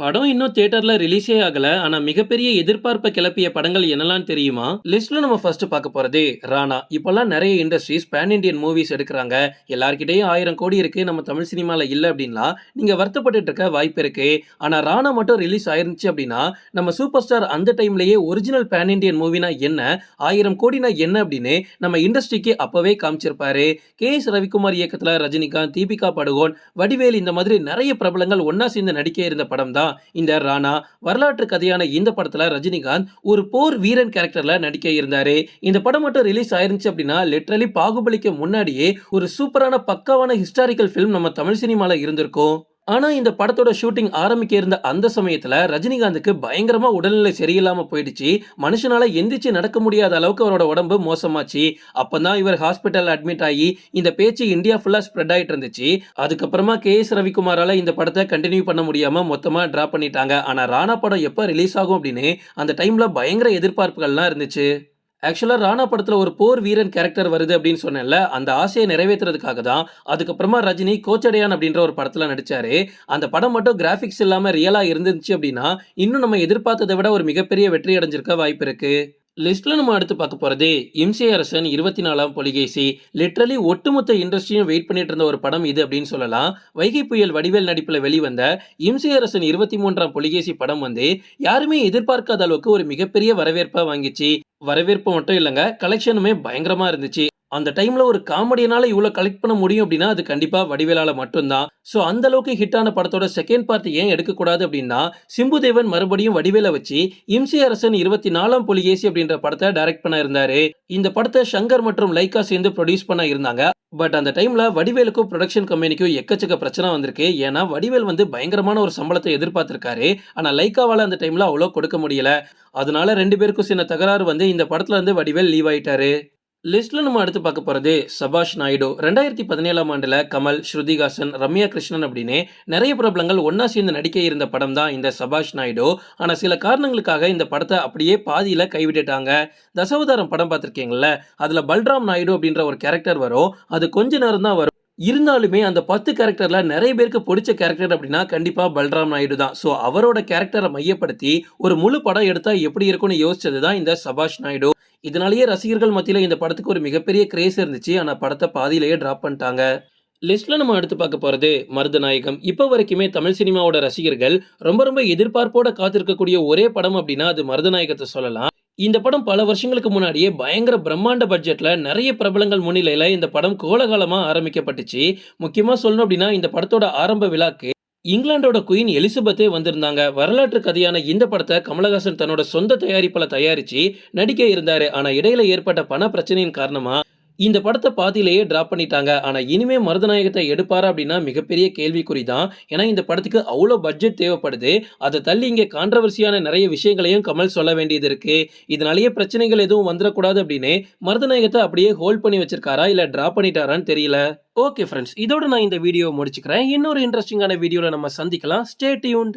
படம் இன்னும் தியேட்டர்ல ரிலீஸே ஆகல. ஆனா மிகப்பெரிய எதிர்பார்ப்பை கிளப்பிய படங்கள் என்னெல்லாம் தெரியுமா? லிஸ்ட்ல நம்ம ஃபர்ஸ்ட் பார்க்க போறது ராணா. இப்பெல்லாம் நிறைய இண்டஸ்ட்ரீஸ் பேன் இண்டியன் மூவிஸ் எடுக்கிறாங்க. எல்லார்கிட்டயும் ஆயிரம் கோடி இருக்கு. நம்ம தமிழ் சினிமால இல்ல அப்படின்னா நீங்க வருத்தப்பட்டு இருக்க வாய்ப்பு இருக்கு. ஆனா ராணா மட்டும் ரிலீஸ் ஆயிருந்துச்சு அப்படின்னா நம்ம சூப்பர் ஸ்டார் அந்த டைம்லயே ஒரிஜினல் பேன் இண்டியன் மூவினா என்ன? ஆயிரம் கோடினா என்ன அப்படின்னு நம்ம இண்டஸ்ட்ரிக்கு அப்பவே காமிச்சிருப்பாரு. கே எஸ் ரவிக்குமார் இயக்கத்துல ரஜினிகாந்த் தீபிகா படுகோன் வடிவேல் இந்த மாதிரி நிறைய பிரபலங்கள் ஒன்னா சேர்ந்து நடிக்க இருந்த படம் தான் இந்த ராணா வரலாற்று கதையான இந்த படத்துல ரஜினிகாந்த் ஒரு போர் வீரன் கேரக்டர்ல நடிக்க இருந்தாரு. இந்த படம் மட்டும் ரிலீஸ் ஆயிருந்துச்சு அப்படின்னா லிட்ரலி பாகுபலிக்கு முன்னாடியே ஒரு சூப்பரான பக்காவான ஹிஸ்டாரிக்கல் ஃபிலிம் நம்ம தமிழ் சினிமாவில் இருந்திருக்கும். ஆனால் இந்த படத்தோட ஷூட்டிங் ஆரம்பிக்க இருந்த அந்த சமயத்தில் ரஜினிகாந்துக்கு பயங்கரமாக உடல்நிலை சரியில்லாமல் போயிடுச்சு. மனுஷனால் எந்திரிச்சு நடக்க முடியாத அளவுக்கு அவரோட உடம்பு மோசமாச்சு. அப்போ தான் இவர் ஹாஸ்பிட்டல் அட்மிட் ஆகி இந்த பேச்சு இந்தியா ஃபுல்லாக ஸ்ப்ரெட் ஆகிட்டு இருந்துச்சு. அதுக்கப்புறமா கே எஸ் ரவிக்குமாரால் இந்த படத்தை கண்டினியூ பண்ண முடியாமல் மொத்தமாக ட்ராப் பண்ணிட்டாங்க. ஆனால் ராணா படம் எப்போ ரிலீஸ் ஆகும் அப்படின்னு அந்த டைமில் பயங்கர எதிர்பார்ப்புகள்லாம் இருந்துச்சு. ஆக்சுவலாக ராணா படத்தில் ஒரு போர் வீரன் கேரக்டர் வருது அப்படின்னு சொன்னேன்ல அந்த ஆசையை நிறைவேற்றுறதுக்காக தான் அதுக்கப்புறமா ரஜினி கோச்சடையான் அப்படின்ற ஒரு படத்தில் நடித்தார் அந்த படம் மட்டும் கிராஃபிக்ஸ் இல்லாமல் ரியலாக இருந்துச்சு அப்படின்னா இன்னும் நம்ம எதிர்பார்த்ததை விட ஒரு மிகப்பெரிய வெற்றி அடைஞ்சிருக்க வாய்ப்பு இருக்குது லிஸ்ட்ல நம்ம அடுத்து பார்க்க போறது இம்சை அரசன் இருபத்தி நாலாம் பொலிகேசி. லிட்ரலி ஒட்டுமொத்த இண்டஸ்ட்ரியும் வெயிட் பண்ணிட்டு இருந்த ஒரு படம் இது அப்படின்னு சொல்லலாம். வைகை புயல் வடிவேல் நடிப்பில் வெளிவந்த இம்சை அரசன் இருபத்தி மூன்றாம் பொலிகேசி படம் வந்து யாருமே எதிர்பார்க்காத அளவுக்கு ஒரு மிகப்பெரிய வரவேற்பாக வாங்கிச்சு. வரவேற்பு மட்டும் இல்லைங்க கலெக்ஷனுமே பயங்கரமா இருந்துச்சு. அந்த டைமில் ஒரு காமெடியினால் இவ்வளோ கலெக்ட் பண்ண முடியும் அப்படின்னா அது கண்டிப்பாக வடிவேலால் மட்டும்தான். ஸோ அந்த அளவுக்கு ஹிட்டான படத்தோட செகண்ட் பார்ட் ஏன் எடுக்கக்கூடாது அப்படின்னா சிம்புதேவன் மறுபடியும் வடிவேலை வச்சு இம்சி அரசன் இருபத்தி நாலாம் புலிகேசி அப்படின்ற படத்தை டைரக்ட் பண்ண இருந்தாரு. இந்த படத்தை சங்கர் மற்றும் லைக்கா சேர்ந்து ப்ரொடியூஸ் பண்ண இருந்தாங்க. பட் அந்த டைமில் வடிவேலுக்கும் ப்ரொடக்ஷன் கம்பெனிக்கும் எக்கச்சக்க பிரச்சனை வந்திருக்கு. ஏன்னா வடிவேல் வந்து பயங்கரமான ஒரு சம்பளத்தை எதிர்பார்த்துருக்காரு. ஆனால் லைக்காவால் அந்த டைமில் அவ்வளோ கொடுக்க முடியல. அதனால ரெண்டு பேருக்கும் சின்ன தகராறு வந்து இந்த படத்துல இருந்து வடிவேல் லீவ் ஆயிட்டாரு. லிஸ்ட்டில் நம்ம அடுத்து பார்க்க போகிறது சபாஷ் நாயுடு. ரெண்டாயிரத்தி பதினேழாம் ஆண்டில் கமல் ஸ்ருதிகாசன் ரம்யா கிருஷ்ணன் அப்படின்னு நிறைய பிரபலங்கள் ஒன்றா சேர்ந்து நடிக்க இருந்த படம் தான் இந்த சபாஷ் நாயுடு. ஆனால் சில காரணங்களுக்காக இந்த படத்தை அப்படியே பாதியில் கைவிட்டுட்டாங்க. தசவதாரம் படம் பார்த்துருக்கீங்கள அதில் பல்ராம் நாயுடு அப்படின்ற ஒரு கேரக்டர் வரும். அது கொஞ்ச நேரம் தான் வரும். இருந்தாலுமே அந்த பத்து கேரக்டரில் நிறைய பேருக்கு பிடிச்ச கேரக்டர் அப்படின்னா கண்டிப்பாக பல்ராம் நாயுடு தான். ஸோ அவரோட கேரக்டரை மையப்படுத்தி ஒரு முழு படம் எடுத்தால் எப்படி இருக்கும்னு யோசிச்சது தான் இந்த சபாஷ் நாயுடு. இதனாலேயே ரசிகர்கள் மத்தியில் இந்த படத்துக்கு ஒரு மிகப்பெரிய கிரேஸ் இருந்துச்சு. ஆனால் படத்தை பாதியிலேயே ட்ராப் பண்ணிட்டாங்க. லிஸ்ட்ல நம்ம எடுத்து பார்க்க போறது மருதநாயகம். இப்போ வரைக்குமே தமிழ் சினிமாவோட ரசிகர்கள் ரொம்ப ரொம்ப எதிர்பார்ப்போட காத்திருக்கக்கூடிய ஒரே படம் அப்படின்னா அது மருதநாயகத்தை சொல்லலாம். இந்த படம் பல வருஷங்களுக்கு முன்னாடியே பயங்கர பிரம்மாண்ட பட்ஜெட்ல நிறைய பிரபலங்கள் முன்னிலையில இந்த படம் கோலகாலமா ஆரம்பிக்கப்பட்டுச்சு. முக்கியமா சொல்லணும் அப்படின்னா இந்த படத்தோட ஆரம்ப விழாக்கு இங்கிலாந்தோட குயின் எலிசபெத்தே வந்திருந்தாங்க. வரலாற்று கதையான இந்த படத்தை கமலஹாசன் தன்னோட சொந்த தயாரிப்பில் தயாரிச்சு நடிக்க இருந்தாரு. ஆனா இடையில ஏற்பட்ட பண பிரச்சனையின் காரணமா இந்த படத்தை பாதியிலேயே ட்ராப் பண்ணிட்டாங்க. ஆனால் இனிமே மருதநாயகத்தை எடுப்பாரா அப்படின்னா மிகப்பெரிய கேள்விக்குறி தான் ஏன்னா இந்த படத்துக்கு அவ்வளோ பட்ஜெட் தேவைப்படுது. அதை தள்ளி இங்கே கான்ட்ரவர்சியான நிறைய விஷயங்களையும் கமல் சொல்ல வேண்டியது இருக்கு. இதனாலேயே பிரச்சனைகள் எதுவும் வந்துடக்கூடாது அப்படின்னு மருதநாயகத்தை அப்படியே ஹோல்ட் பண்ணி வச்சிருக்காரா? இல்லை ட்ராப் பண்ணிட்டாரான்னு தெரியல. ஓகே ஃப்ரெண்ட்ஸ் இதோட நான் இந்த வீடியோ முடிச்சுக்கிறேன். இன்னொரு இன்ட்ரெஸ்டிங்கான வீடியோவில் நம்ம சந்திக்கலாம். Stay tuned